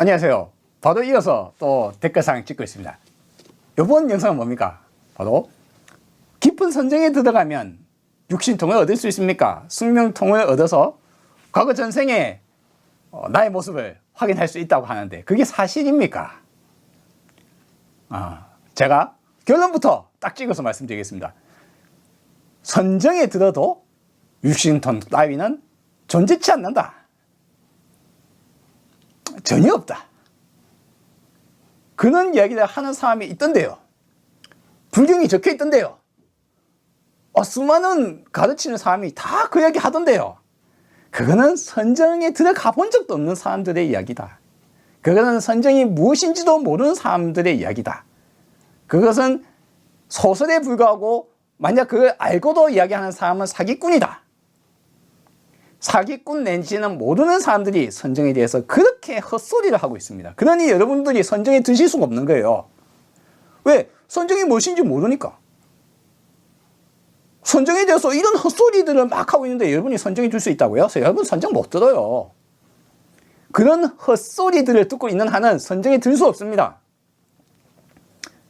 안녕하세요. 바로 이어서 또 댓글상 찍고 있습니다. 이번 영상은 뭡니까? 바로 깊은 선정에 들어가면 육신통을 얻을 수 있습니까? 숙명통을 얻어서 과거 전생에 어, 나의 모습을 확인할 수 있다고 하는데 그게 사실입니까? 아, 제가 결론부터 딱 찍어서 말씀드리겠습니다. 선정에 들어도 육신통 따위는 존재치 않는다. 전혀 없다. 그런 이야기를 하는 사람이 있던데요. 불경이 적혀 있던데요. 어, 수많은 가르치는 사람이 다 그 이야기 하던데요. 그거는 선정에 들어가 본 적도 없는 사람들의 이야기다. 그거는 선정이 무엇인지도 모르는 사람들의 이야기다. 그것은 소설에 불과하고 만약 그걸 알고도 이야기하는 사람은 사기꾼이다. 사기꾼 내지는 모르는 사람들이 선정에 대해서 그렇게 헛소리를 하고 있습니다. 그러니 여러분들이 선정에 드실 수가 없는 거예요. 왜? 선정이 무엇인지 모르니까. 선정에 대해서 이런 헛소리들을 막 하고 있는데 여러분이 선정해 줄 수 있다고요? 여러분 선정 못 들어요. 그런 헛소리들을 듣고 있는 한은 선정에 들 수 없습니다.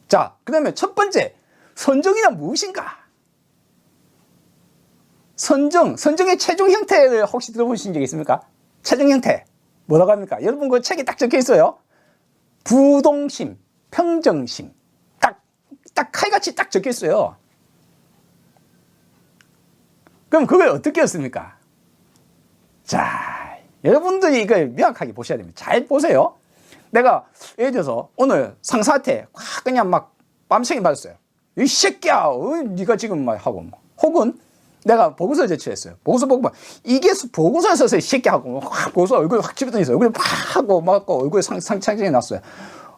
자, 그 다음에 첫 번째, 선정이란 무엇인가? 선정, 선정의 최종 형태를 혹시 들어보신 적 있습니까? 최종 형태. 뭐라고 합니까? 여러분 그 책에 딱 적혀 있어요. 부동심, 평정심. 딱, 딱 칼같이 딱 적혀 있어요. 그럼 그걸 어떻게 했습니까? 자, 여러분들이 이걸 명확하게 보셔야 됩니다. 잘 보세요. 내가 예를 들어서 오늘 상사한테 확 그냥 막 빰생이 받았어요. 이 새끼야, 어, 네가 지금 막 하고 뭐. 혹은 내가 보고서 제출했어요. 보고서 보고 막 이게 수- 보고서 써서 이 새끼 하고 확 보고서 얼굴 확 집어던있어요 얼굴 팍 하고 막 얼굴 상 상창이 났어요.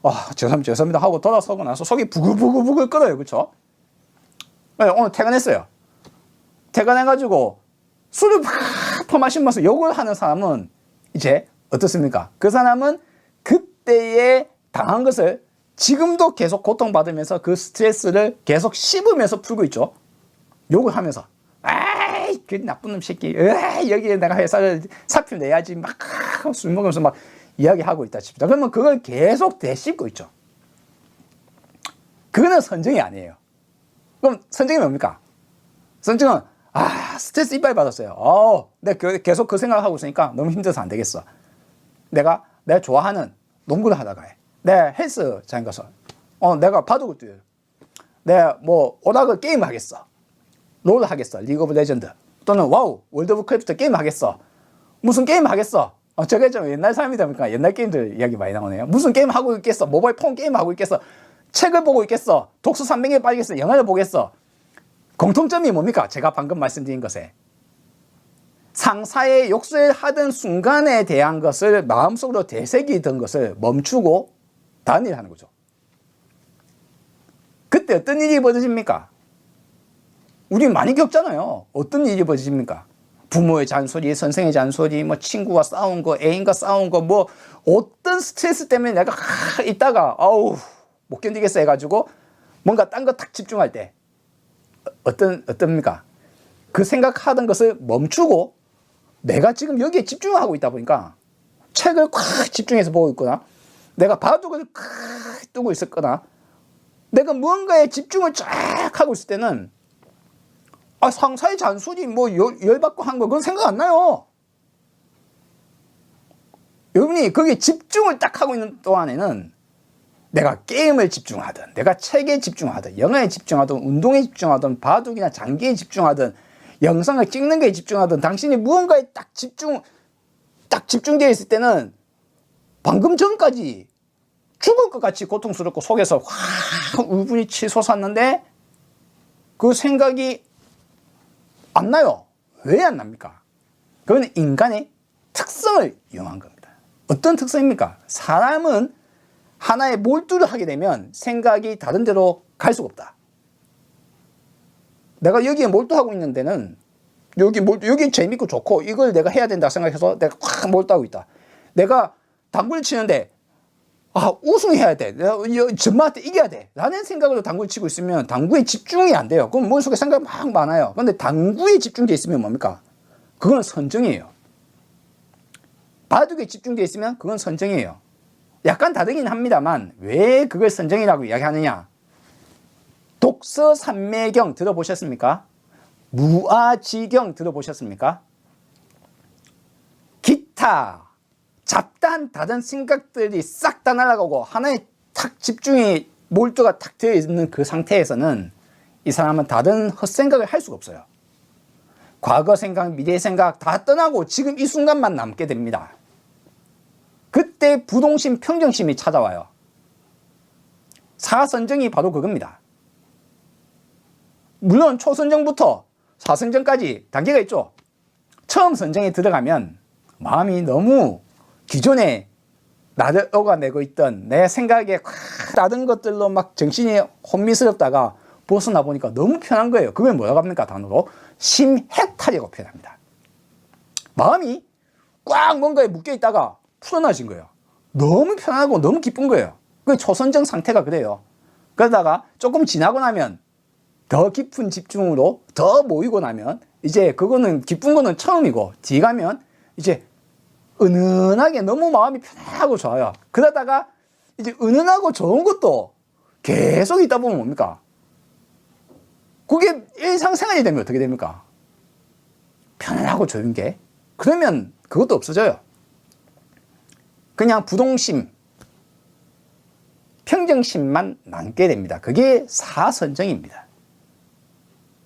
아 죄송합니다 죄송합니다 하고 돌아서고 나서 속이 부글부글부글 끓어요 그렇죠? 오늘 퇴근했어요. 퇴근해가지고 술을 팍 퍼마시면서 욕을 하는 사람은 이제 어떻습니까? 그 사람은 그때에 당한 것을 지금도 계속 고통받으면서 그 스트레스를 계속 씹으면서 풀고 있죠. 욕을 하면서 그 나쁜 놈 새끼 여기에 내가 회사를 사표 내야지 막 술 먹으면서 막 이야기하고 있다 칩니다. 그러면 그걸 계속 되씹고 있죠. 그거는 선정이 아니에요. 그럼 선정이 뭡니까? 선정은 아 스트레스 이빨 받았어요. 어, 내가 그- 계속 그 생각을 하고 있으니까 너무 힘들어서 안 되겠어. 내가 내가 좋아하는 농구를 하다가 해. 내 헬스장 가서 어 내가 바둑을 뛰어요. 내가 뭐 오락을 게임 하겠어. 롤 하겠어. 리그 오브 레전드. 또는 와우 월드 오브 크래프트 게임 하겠어. 무슨 게임 하겠어. 어, 저게 좀 옛날 사람이다 보니까 옛날 게임들 이야기 많이 나오네요. 무슨 게임 하고 있겠어. 모바일 폰 게임 하고 있겠어. 책을 보고 있겠어. 독서 300에 빠지겠어. 영화를 보겠어. 공통점이 뭡니까? 제가 방금 말씀드린 것에. 상사의 욕설 하던 순간에 대한 것을 마음속으로 되새기던 것을 멈추고 다른 일을 하는 거죠. 그때 어떤 일이 벌어집니까? 우리 많이 겪잖아요. 어떤 일이 벌어집니까? 부모의 잔소리, 선생의 잔소리, 뭐 친구와 싸운 거, 애인과 싸운 거, 뭐 어떤 스트레스 때문에 내가 하, 있다가 아우 못 견디겠어 해가지고 뭔가 딴 거 딱 집중할 때 어- 어떤 어떻습니까? 그 생각하던 것을 멈추고 내가 지금 여기에 집중하고 있다 보니까 책을 콱 집중해서 보고 있거나 내가 바둑을 콱 뜨고 있었거나 내가 무언가에 집중을 쫙 하고 있을 때는 아, 상사의 잔소리 뭐 열, 열받고 한 거 그건 생각 안 나요. 여러분이 거기에 집중을 딱 하고 있는 동안에는 내가 게임을 집중하든 내가 책에 집중하든 영화에 집중하든 운동에 집중하든 바둑이나 장기에 집중하든 영상을 찍는 거에 집중하든 당신이 무언가에 딱 집중 딱 집중되어 있을 때는 방금 전까지 죽을 것 같이 고통스럽고 속에서 확 울분이 치솟았는데 그 생각이 안 나요. 왜 안 납니까? 그건 인간의 특성을 이용한 겁니다. 어떤 특성입니까? 사람은 하나에 몰두를 하게 되면 생각이 다른 데로 갈 수가 없다. 내가 여기에 몰두하고 있는 데는 여기 몰 여기 재밌고 좋고 이걸 내가 해야 된다 생각해서 내가 확 몰두하고 있다. 내가 당구를 치는데 아 우승해야 돼. 전마한테 이겨야 돼. 라는 생각으로 당구를 치고 있으면 당구에 집중이 안 돼요. 그럼 머릿속에 생각이 막 많아요. 그런데 당구에 집중돼 있으면 뭡니까? 그건 선정이에요. 바둑에 집중돼 있으면 그건 선정이에요. 약간 다르긴 합니다만 왜 그걸 선정이라고 이야기하느냐? 독서 산매경 들어보셨습니까? 무아지경 들어보셨습니까? 기타 잡다한 다른 생각들이 싹 다 날아가고 하나에 탁 집중이 몰두가 탁 되어 있는 그 상태에서는 이 사람은 다른 헛생각을 할 수가 없어요. 과거 생각, 미래 생각 다 떠나고 지금 이 순간만 남게 됩니다. 그때 부동심, 평정심이 찾아와요. 사선정이 바로 그겁니다. 물론 초선정부터 사선정까지 단계가 있죠. 처음 선정에 들어가면 마음이 너무 기존에 나를 억아내고 있던 내 생각에 콱 다른 것들로 막 정신이 혼미스럽다가 벗어나 보니까 너무 편한 거예요. 그걸 뭐라고 합니까? 단어로 심해탈이라고 표현합니다. 마음이 꽉 뭔가에 묶여 있다가 풀어나진 거예요. 너무 편하고 너무 기쁜 거예요. 그 초선정 상태가 그래요. 그러다가 조금 지나고 나면 더 깊은 집중으로 더 모이고 나면 이제 그거는 기쁜 거는 처음이고 뒤 가면 이제 은은하게 너무 마음이 편하고 좋아요. 그러다가 이제 은은하고 좋은 것도 계속 있다 보면 뭡니까? 그게 일상생활이 되면 어떻게 됩니까? 편안하고 좋은 게. 그러면 그것도 없어져요. 그냥 부동심, 평정심만 남게 됩니다. 그게 사선정입니다.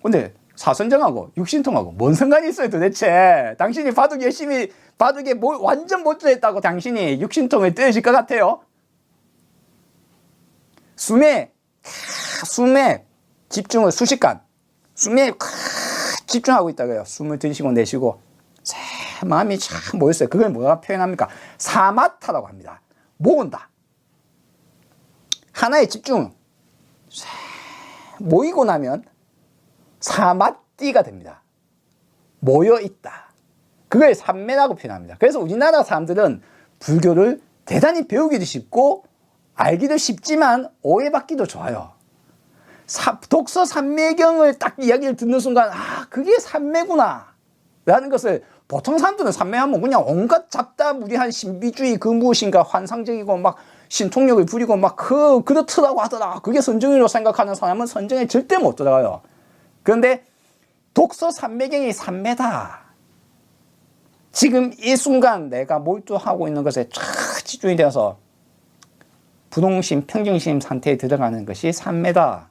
근데 사선정하고 육신통하고 뭔 상관이 있어요 도대체? 당신이 바둑 열심히 바둑에 뭐 완전 몰두했다고 당신이 육신통을 떼어질 것 같아요? 숨에 숨에 집중을 수시간 숨에 집중하고 있다고요. 숨을 들이쉬고 내쉬고 참 마음이 참 모였어요. 그걸 뭐가 표현합니까? 사마타라고 합니다. 모은다. 하나에 집중. 모이고 나면 사마띠가 됩니다. 모여 있다. 그걸 삼매라고 표현합니다. 그래서 우리나라 사람들은 불교를 대단히 배우기도 쉽고 알기도 쉽지만 오해받기도 좋아요. 사, 독서 삼매경을 딱 이야기를 듣는 순간 아 그게 삼매구나 라는 것을 보통 사람들은 삼매하면 그냥 온갖 잡다무리한 신비주의 그 무엇인가 환상적이고 막 신통력을 부리고 막 그 그렇더라고 하더라 그게 선정이라고 생각하는 사람은 선정에 절대 못 들어가요 그런데 독서 삼매경이 삼매다 지금 이 순간 내가 몰두하고 있는 것에 쫙 집중이 되어서 부동심, 평정심 상태에 들어가는 것이 삼매다.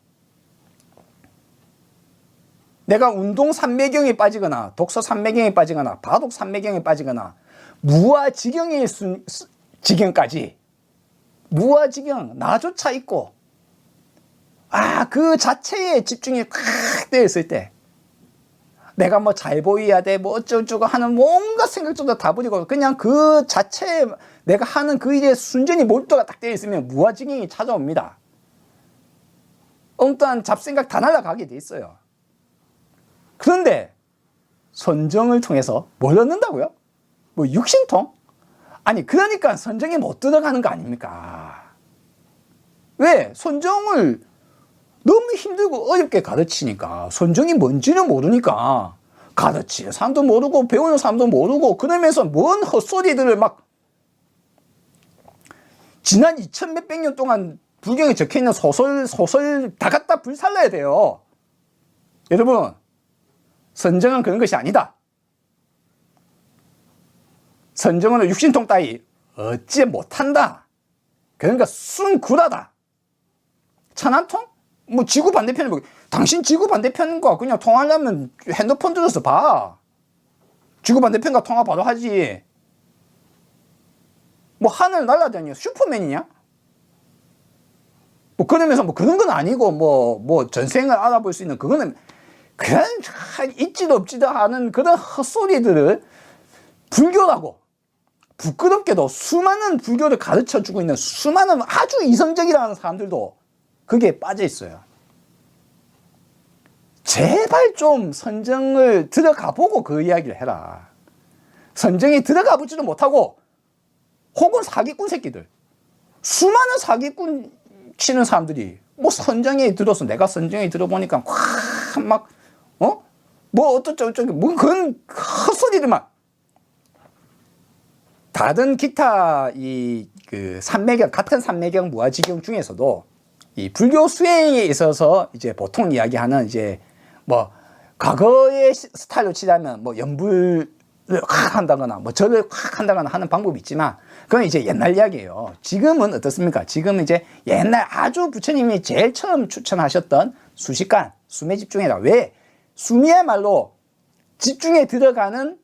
내가 운동 삼매경에 빠지거나 독서 삼매경에 빠지거나 바둑 삼매경에 빠지거나 무아지경의 지경까지 무아지경 나조차 있고 아 그 자체에 집중이 콱 되어 있을 때 내가 뭐 잘 보여야 돼, 뭐 어쩌고저쩌고 하는 뭔가 생각조차 다 버리고 그냥 그 자체에 내가 하는 그 일에 순전히 몰두가 딱 되어 있으면 무아지경이 찾아옵니다. 엉뚱한 잡생각 다 날아가게 돼 있어요. 그런데 선정을 통해서 뭘 얻는다고요? 뭐 육신통? 아니 그러니까 선정에 못 들어가는 거 아닙니까? 왜? 선정을 너무 힘들고 어렵게 가르치니까 선정이 뭔지는 모르니까 가르치는 사람도 모르고 배우는 사람도 모르고 그러면서 뭔 헛소리들을 막 지난 2천 몇백 년 동안 불경에 적혀 있는 소설 소설 다 갖다 불살라야 돼요. 여러분 선정은 그런 것이 아니다. 선정은 육신통 따위 어찌 못한다. 그러니까 순구라다. 천안통? 뭐 지구 반대편에 뭐 당신 지구 반대편과 그냥 통화하려면 핸드폰 들어서 봐. 지구 반대편과 통화 바로 하지. 뭐 하늘 날아다니냐 슈퍼맨이냐? 뭐 그러면서 뭐 그런 건 아니고 뭐 뭐 전생을 알아볼 수 있는 그거는 그런 있지도 없지도 않은 그런 헛소리들을 불교라고 부끄럽게도 수많은 불교를 가르쳐 주고 있는 수많은 아주 이성적이라는 사람들도 그게 빠져 있어요. 제발 좀 선정을 들어가 보고 그 이야기를 해라. 선정에 들어가 보지도 못하고 혹은 사기꾼 새끼들. 수많은 사기꾼 치는 사람들이 뭐 선정에 들어서 내가 선정에 들어보니까 확막 어? 뭐 어쩌고 저쩌고 뭐 그런 헛소리들만 다른 기타 이 그 산매경 같은 산매경 무아지경 중에서도 이 불교 수행에 있어서 이제 보통 이야기하는 이제 뭐 과거의 시- 스타일로 치자면 뭐 연불을 확 한다거나 뭐 절을 확 한다거나 하는 방법이 있지만 그건 이제 옛날 이야기예요. 지금은 어떻습니까? 지금 이제 옛날 아주 부처님이 제일 처음 추천하셨던 수식관, 숨에 집중해라. 왜? 숨이야말로 집중에 들어가는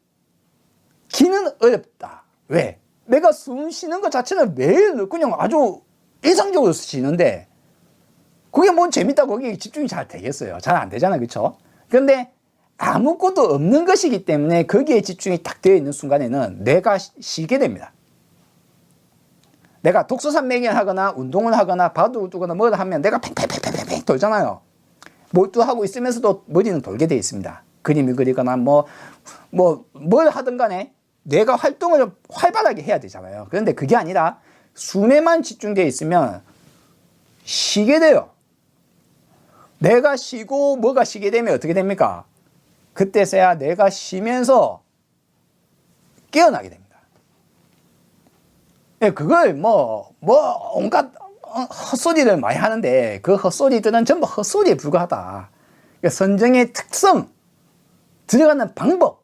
기는 어렵다. 왜? 내가 숨 쉬는 것 자체는 매일 그냥 아주 일상적으로 쉬는데 그게 뭔 재밌다 거기에 집중이 잘 되겠어요. 잘 안 되잖아요. 그렇죠? 그런데 아무것도 없는 것이기 때문에 거기에 집중이 딱 되어 있는 순간에는 내가 쉬- 쉬게 됩니다. 내가 독서산 매경하거나 운동을 하거나 바둑을 두거나 뭘 하면 내가 팽팽팽팽팽 돌잖아요. 몰두하고 있으면서도 머리는 돌게 되어 있습니다. 그림을 그리거나 뭐 뭐 뭘 하든 간에 내가 활동을 활발하게 해야 되잖아요. 그런데 그게 아니라 숨에만 집중되어 있으면 쉬게 돼요. 내가 쉬고 뭐가 쉬게 되면 어떻게 됩니까? 그때서야 내가 쉬면서 깨어나게 됩니다. 예, 그걸 뭐, 뭐, 온갖 어, 헛소리를 많이 하는데 그 헛소리들은 전부 헛소리에 불과하다. 그러니까 선정의 특성, 들어가는 방법,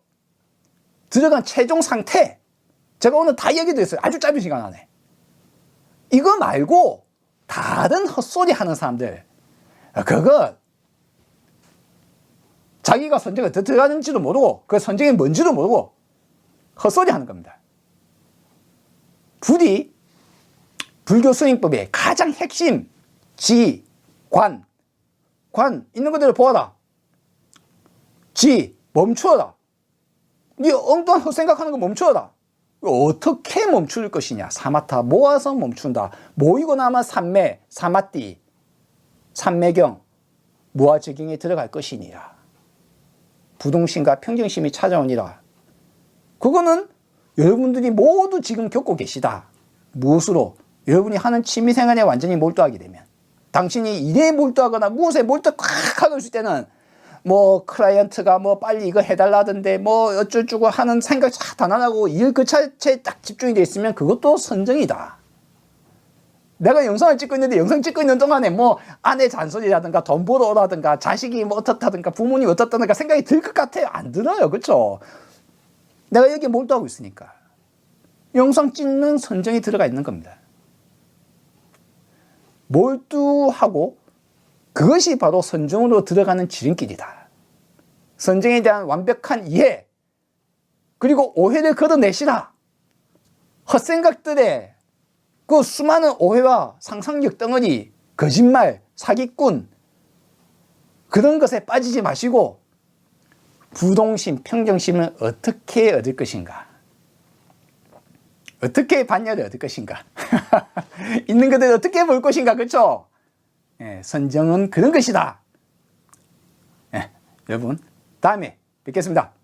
들어간 최종 상태, 제가 오늘 다 얘기드렸어요. 아주 짧은 시간 안에. 이거 말고 다른 헛소리 하는 사람들, 그거 자기가 선정에 들어가는지도 모르고 그 선정이 뭔지도 모르고 헛소리 하는 겁니다. 부디 불교 수행법의 가장 핵심 지, 관, 관 있는 그대로 보아라. 지, 멈추어라. 네 엉뚱한 헛생각하는 거 멈추어라. 어떻게 멈출 것이냐. 사마타 모아서 멈춘다. 모이고 나면 삼매, 사마띠, 삼매경, 무아지경에 들어갈 것이니라. 부동심과 평정심이 찾아오니라. 그거는 여러분들이 모두 지금 겪고 계시다. 무엇으로? 여러분이 하는 취미생활에 완전히 몰두하게 되면. 당신이 일에 몰두하거나 무엇에 몰두 꽉 하고 있을 때는 뭐 클라이언트가 뭐 빨리 이거 해달라던데 뭐 어쩌고저쩌고 하는 생각 다안 하고 일 그 자체에 딱 집중이 돼 있으면 그것도 선정이다. 내가 영상을 찍고 있는데 영상 찍고 있는 동안에 뭐 아내 잔소리라든가 돈 벌어 오라든가 자식이 뭐 어떻다든가 부모님 어떻다든가 생각이 들 것 같아요? 안 들어요. 그렇죠? 내가 여기에 몰두하고 있으니까. 영상 찍는 선정이 들어가 있는 겁니다. 몰두하고 그것이 바로 선정으로 들어가는 지름길이다. 선정에 대한 완벽한 이해, 그리고 오해를 걷어내시라. 헛생각들의 그 수많은 오해와 상상력 덩어리, 거짓말, 사기꾼, 그런 것에 빠지지 마시고, 부동심, 평정심을 어떻게 얻을 것인가? 어떻게 반열을 얻을 것인가? 있는 그대로 어떻게 볼 것인가? 그렇죠? 예, 선정은 그런 것이다. 예, 여러분 다음에 뵙겠습니다.